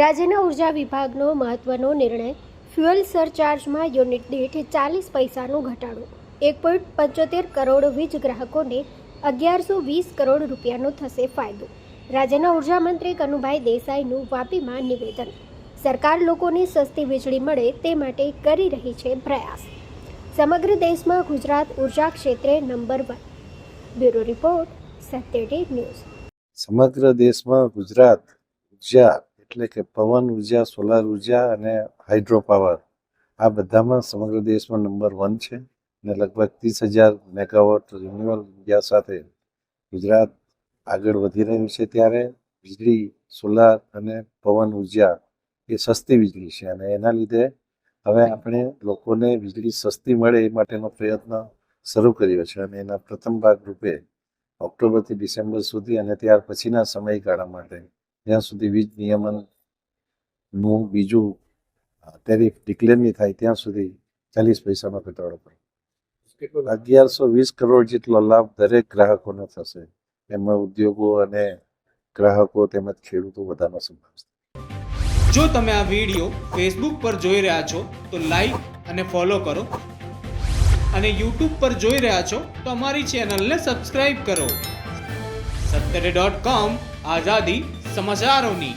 રાજ્યના ઊર્જા વિભાગનો મહત્વનો નિર્ણય ફ્યુઅલ સરચાર્જમાં યુનિટ દીઠ ચાલીસ પૈસાનો ઘટાડો. એક પોઈન્ટ પંચોતેર કરોડ વીજ ગ્રાહકોને અગિયારસો વીસ કરોડ રૂપિયાનો થશે ફાયદો. રાજ્યના ઊર્જા મંત્રી કનુભાઈ દેસાઈનું વાપીમાં નિવેદન. સરકાર લોકોને સસ્તી વીજળી મળે તે માટે કરી રહી છે પ્રયાસ. સમગ્ર દેશમાં ગુજરાત ઊર્જા ક્ષેત્રે number one. Bureau report Satyaday news. સમગ્ર દેશમાં ગુજરાત ઊર્જા એટલે કે પવન, ઊર્જા સોલાર ઊર્જા અને હાઇડ્રો પાવર આ બધામાં સમગ્ર દેશમાં નંબર વન છે અને લગભગ ત્રીસ હજાર મેગાવોટ રિન્યુઅલ ઊર્જા સાથે ગુજરાત આગળ વધી રહ્યું છે ત્યારે વીજળી સોલાર અને પવન, ઊર્જા એ સસ્તી વીજળી છે અને એના લીધે હવે આપણે લોકોને વીજળી સસ્તી મળે એ માટેનો પ્રયત્ન શરૂ કર્યો છે અને એના પ્રથમ ભાગ રૂપે ઓક્ટોબરથી ડિસેમ્બર સુધી અને ત્યાર પછીના સમયગાળા માટે જ્યાં સુધી વીજ નિયમનનું બીજું ટેરિફ ડિક્લેર નહીં થાય ત્યાં સુધી ચાલીસ પૈસામાં ઘટાડો કરો. અગિયારસો વીસ કરોડ જેટલો લાભ દરેક ગ્રાહકોને થશે. એમાં ઉદ્યોગો અને ગ્રાહકો તેમજ ખેડૂતો બધાનો સમાવેશ જો તમે આ વીડિયો ફેસબુક પર જોઈ રહ્યા છો તો લાઈક અને ફોલો કરો. અને યુટ્યુબ પર જોઈ રહ્યા છો તો અમારી ચેનલને સબસ્ક્રાઇબ કરો. સત્તરે ડોટ કોમ આઝાદી समाचार ओनी